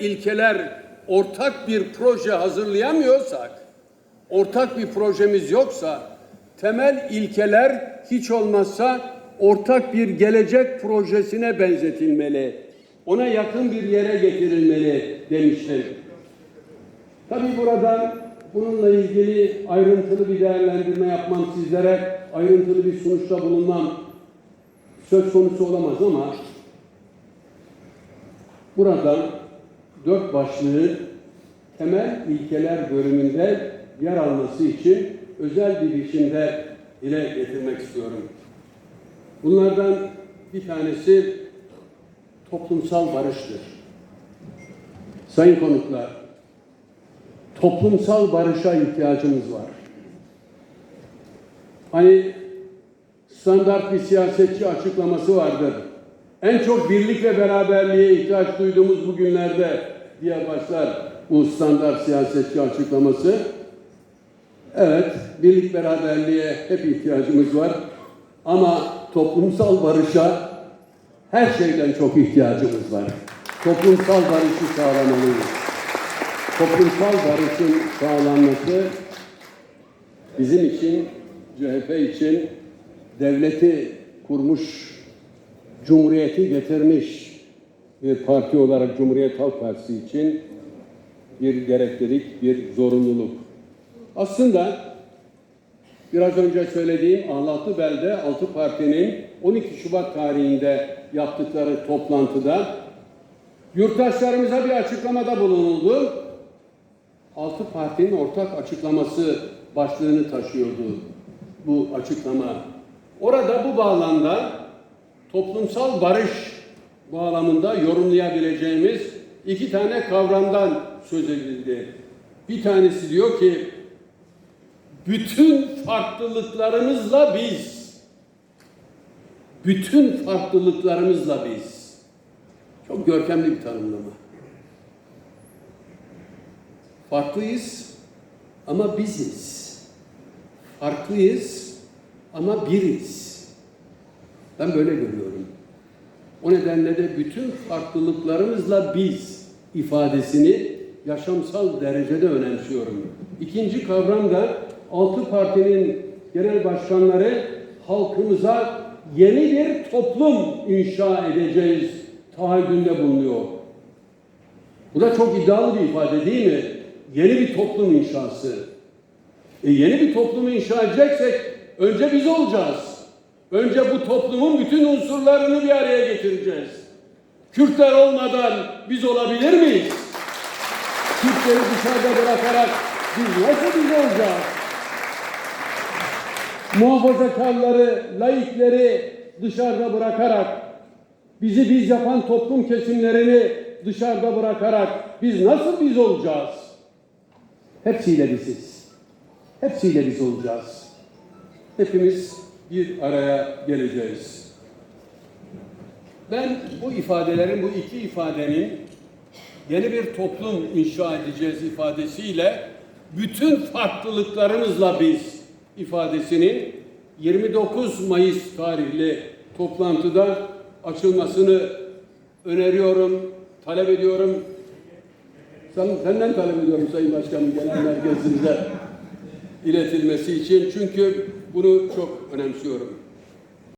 ilkeler ortak bir proje hazırlayamıyorsak, ortak bir projemiz yoksa, temel ilkeler hiç olmazsa ortak bir gelecek projesine benzetilmeli. Ona yakın bir yere getirilmeli demiştim. Tabii burada bununla ilgili ayrıntılı bir değerlendirme yapmam sizlere, ayrıntılı bir sonuçta bulunmam söz konusu olamaz ama burada dört başlığı temel ilkeler bölümünde yer alması için özel bir biçimde dile getirmek istiyorum. Bunlardan bir tanesi toplumsal barıştır. Sayın konuklar, toplumsal barışa ihtiyacımız var. Hani standart bir siyasetçi açıklaması vardır. En çok birlik ve beraberliğe ihtiyaç duyduğumuz bu günlerde diye başlar bu standart siyasetçi açıklaması. Evet, birlik beraberliğe hep ihtiyacımız var. Ama toplumsal barışa her şeyden çok ihtiyacımız var. Toplumsal barışı sağlamalıyız. Toplumsal barışın sağlanması bizim için, CHP için devleti kurmuş, cumhuriyeti getirmiş bir parti olarak Cumhuriyet Halk Partisi için bir gereklilik, bir zorunluluk. Aslında biraz önce söylediğim Ahlatlı Bel'de altı partinin 12 Şubat tarihinde yaptıkları toplantıda yurttaşlarımıza bir açıklamada bulunuldu. Altı partinin ortak açıklaması başlığını taşıyordu bu açıklama. Orada bu bağlamda toplumsal barış bağlamında yorumlayabileceğimiz iki tane kavramdan söz edildi. Bir tanesi diyor ki bütün farklılıklarımızla biz bütün farklılıklarımızla biz çok görkemli bir tanımlama. Farklıyız ama biziz. Farklıyız ama biriz. Ben böyle görüyorum. O nedenle de bütün farklılıklarımızla biz ifadesini yaşamsal derecede önemsiyorum. İkinci kavram da altı partinin genel başkanları halkımıza yeni bir toplum inşa edeceğiz taahhüdünde bulunuyor. Bu da çok iddialı bir ifade değil mi? Yeni bir toplum inşası. E yeni bir toplumu inşa edeceksek önce biz olacağız. Önce bu toplumun bütün unsurlarını bir araya getireceğiz. Kürtler olmadan biz olabilir miyiz? Kürtleri dışarıda bırakarak biz nasıl biz olacağız? Muhafazakarları, laikleri dışarıda bırakarak, bizi biz yapan toplum kesimlerini dışarıda bırakarak biz nasıl biz olacağız? Hepsiyle biziz. Hepsiyle biz olacağız. Hepimiz bir araya geleceğiz. Ben bu ifadelerin, bu iki ifadenin yeni bir toplum inşa edeceğiz ifadesiyle bütün farklılıklarımızla biz ifadesinin 29 Mayıs tarihli toplantıda açılmasını öneriyorum, talep ediyorum. Sen, senden talep ediyorum Sayın Başkanım genel merkezimize iletilmesi için. Çünkü bunu çok önemsiyorum.